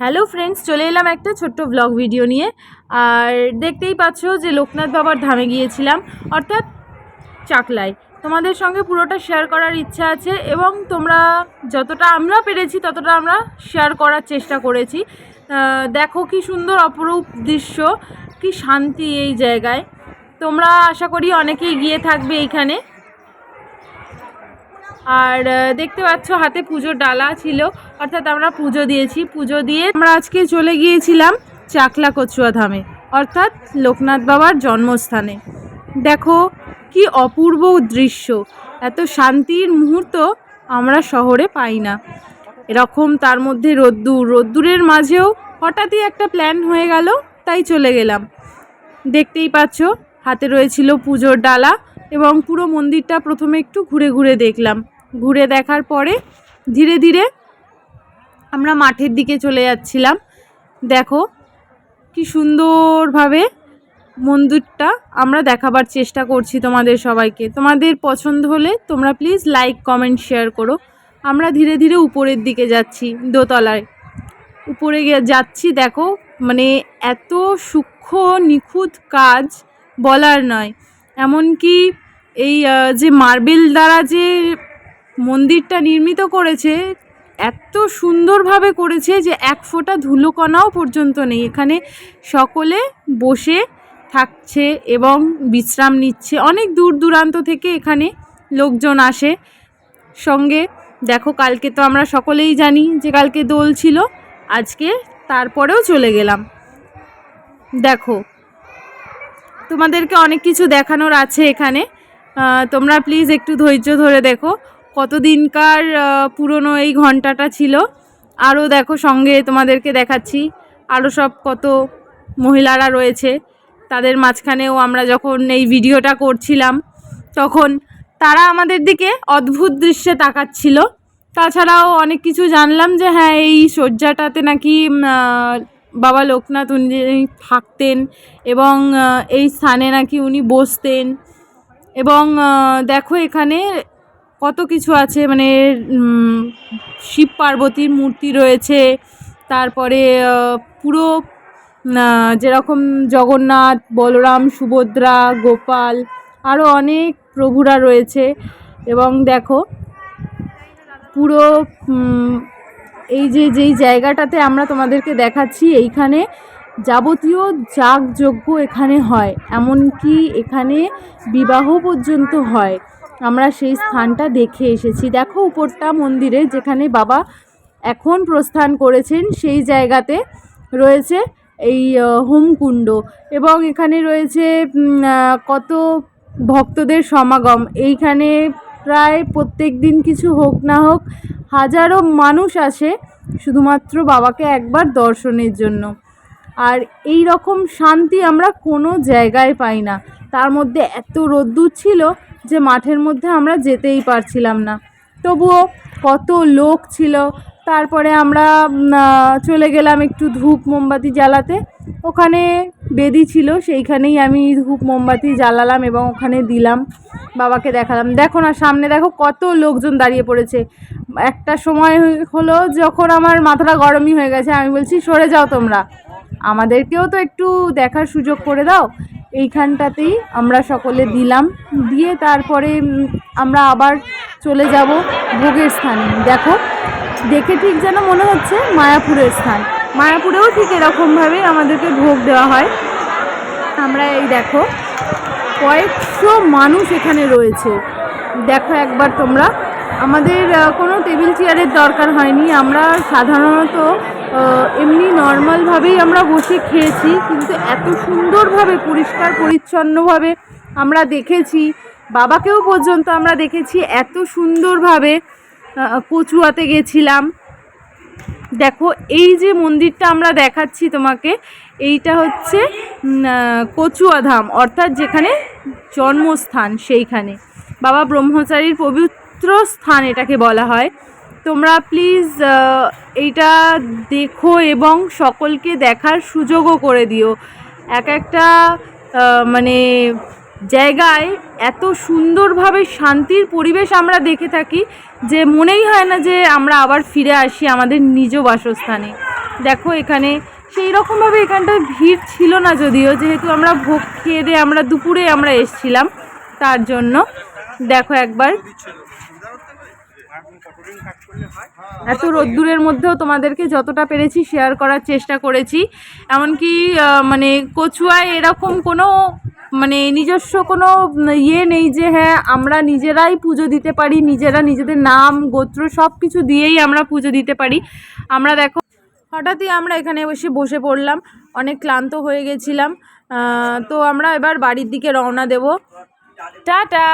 Hello friends, চলে এলাম একটা ছোট্ট ব্লগ ভিডিও নিয়ে। আর দেখতেই পাচ্ছ যে লোকনাথ বাবার ধামে গিয়েছিলাম, অর্থাৎ চাকলায়। তোমাদের সঙ্গে পুরোটা শেয়ার করার ইচ্ছা আছে এবং তোমরা যতটা আমরা পেরেছি, ততটা আমরা শেয়ার করার চেষ্টা করেছি। দেখো কি সুন্দর অপরূপ দৃশ্য, কি শান্তি এই জায়গায়। তোমরা আশা করি অনেকেই গিয়ে থাকবে এইখানে আর দেখতে পাচ্ছ হাতে পুজোর ডালা ছিল। অর্থাৎ আমরা পুজো দিয়েছি। পুজো দিয়ে আমরা আজকে চলে গিয়েছিলাম চাকলা কচুয়া ধামে, অর্থাৎ লোকনাথ বাবার জন্মস্থানে। দেখো কি অপূর্ব দৃশ্য। এত শান্তির মুহূর্ত আমরা শহরে পাই না। এরকম তার মধ্যে রোদ্দুর। রোদ্দুরের মাঝেও হঠাৎই একটা প্ল্যান হয়ে গেল, তাই চলে গেলাম। দেখতেই পাচ্ছ, হাতে রয়েছিল পুজোর ডালা এবং পুরো মন্দিরটা প্রথমে একটু ঘুরে ঘুরে দেখলাম। ঘুরে দেখার পরে ধীরে ধীরে আমরা মাঠের দিকে চলে যাচ্ছিলাম। দেখো কি সুন্দরভাবে মন্দিরটা আমরা দেখাবার চেষ্টা করছি তোমাদের সবাইকে। তোমাদের পছন্দ হলে তোমরা প্লিজ লাইক কমেন্ট শেয়ার করো। আমরা ধীরে ধীরে উপরের দিকে যাচ্ছি, দোতলায়। উপরে যাচ্ছি, দেখো মানে এত সূক্ষ্ম, নিখুঁত কাজ বলার নয়। এমনকি এই যে মার্বেল দ্বারা যে মন্দিরটা নির্মিত করেছে, এত সুন্দরভাবে করেছে যে এক ফোঁটা ধুলোকণাও পর্যন্ত নেই। এখানে সকলে বসে থাকছে এবং বিশ্রাম নিচ্ছে। অনেক দূর দূরান্ত থেকে এখানে লোকজন আসে। সঙ্গে দেখো, কালকে তো আমরা সকলেই জানি যে কালকে দোল ছিল, আজকে তারপরেও চলে গেলাম। দেখো, তোমাদেরকে অনেক কিছু দেখানোর আছে এখানে। তোমরা প্লিজ একটু ধৈর্য ধরে দেখো। কতদিনকার পুরনো এই ঘন্টাটা ছিল। আরও দেখো সঙ্গে তোমাদেরকে দেখাচ্ছি, আরও সব কত মহিলারা রয়েছে। তাদের মাঝখানেও আমরা যখন এই ভিডিওটা করছিলাম, তখন তারা আমাদের দিকে অদ্ভুত দৃশ্যে তাকাচ্ছিল। তাছাড়াও অনেক কিছু জানলাম যে হ্যাঁ এই শয্যাটাতে নাকি বাবা লোকনাথ উনি থাকতেন এবং এই স্থানে নাকি উনি বসতেন। এবং দেখো এখানে কত কিছু আছে মানে শিব পার্বতীর মূর্তি রয়েছে, তারপরে পুরো যেরকম জগন্নাথ, বলরাম, সুভদ্রা, গোপাল আরও অনেক প্রভুরা রয়েছে। এবং দেখো, পুরো এই যে, যেই জায়গাটাতে আমরা তোমাদেরকে দেখাচ্ছি, এইখানে যাবতীয় যাগযজ্ঞ এখানে হয়, এমনকি এখানে বিবাহ পর্যন্ত হয়। আমরা সেই স্থানটা দেখে এসেছি। দেখো উপরটা মন্দিরে যেখানে বাবা এখন প্রস্থান করেছেন, সেই জায়গাতে রয়েছে এই হোমকুণ্ড এবং এখানে রয়েছে কত ভক্তদের সমাগম। এইখানে প্রায় প্রত্যেক দিন কিছু হোক না হোক, হাজারো মানুষ আসে শুধুমাত্র বাবাকে একবার দর্শনের জন্য। আর এই রকম শান্তি আমরা কোনো জায়গায় পাই না। তার মধ্যে এত রোদ্দুর ছিল যে মাঠের মধ্যে আমরা যেতেই পারছিলাম না। তবুও কত লোক ছিল। তারপরে আমরা চলে গেলাম একটু ধূপ মোমবাতি জ্বালাতে। ওখানে বেদি ছিল, সেইখানেই আমি ধূপ মোমবাতি জ্বালালাম এবং ওখানে দিলাম। বাবাকে দেখালাম, দেখো না, সামনে দেখো কত লোকজন দাঁড়িয়ে পড়েছে। একটা সময় হলো যখন আমার মাথাটা গরমই হয়ে গেছে, আমি বলছি, সরে যাও তোমরা। আমাদেরকেও তো একটু দেখার সুযোগ করে দাও। এইখানটাতেই আমরা সকলে দিলাম। দিয়ে তারপরে আমরা আবার চলে যাব ভোগের স্থানে। দেখো, দেখে ঠিক যেন মনে হচ্ছে মায়াপুরের স্থান। মায়াপুরেও ঠিক এরকমভাবেই আমাদেরকে ভোগ দেওয়া হয়। আমরা এই দেখো, কয়েকশো মানুষ এখানে রয়েছে। দেখো একবার তোমরা। আমাদের কোনো টেবিল চেয়ারের দরকার হয়নি। আমরা সাধারণত নর্মালভাবেই আমরা বসে খেয়েছি, কিন্তু এত সুন্দরভাবে, পরিষ্কার, পরিচ্ছন্নভাবে আমরা দেখেছি, বাবাকেও পর্যন্ত আমরা দেখেছি, এত সুন্দরভাবে কচুয়াতে গেছিলাম। দেখো, এই যে মন্দিরটা আমরা দেখাচ্ছি তোমাকে, এইটা হচ্ছে কচুয়াধাম, অর্থাৎ যেখানে জন্মস্থান সেইখানে। বাবা ব্রহ্মচারীর পবিত্র স্থান এটাকে বলা হয়। তোমরা প্লিজ এইটা দেখো এবং সকলকে দেখার সুযোগও করে দিও। এক একটা মানে জায়গায় এত সুন্দরভাবে শান্তির পরিবেশ আমরা দেখে থাকি যে মনেই হয় না যে আমরা আবার ফিরে আসি আমাদের নিজ বাসস্থানে। দেখো এখানে, সেই রকমভাবে এখানটায় ভিড় ছিল না যদিও, যেহেতু আমরা ভোগ খেয়ে দিয়ে আমরা দুপুরে আমরা এসছিলাম, তার জন্য। দেখো একবার। এত রোদ্দুরের মধ্যেও তোমাদেরকে যতটা পেরেছি শেয়ার করার চেষ্টা করেছি। এমনকি মানে কচুয়ায় এরকম কোনো মানে নিজস্ব কোনো ইয়ে নেই যে হ্যাঁ আমরা নিজেরাই পুজো দিতে পারি নিজেরা নিজেদের নাম গোত্র সব কিছু দিয়েই আমরা পুজো দিতে পারি। আমরা দেখো হঠাৎই আমরা এখানে এসে বসে পড়লাম অনেক ক্লান্ত হয়ে গেছিলাম। তো আমরা এবার বাড়ির দিকে রওনা দেব। টাটা!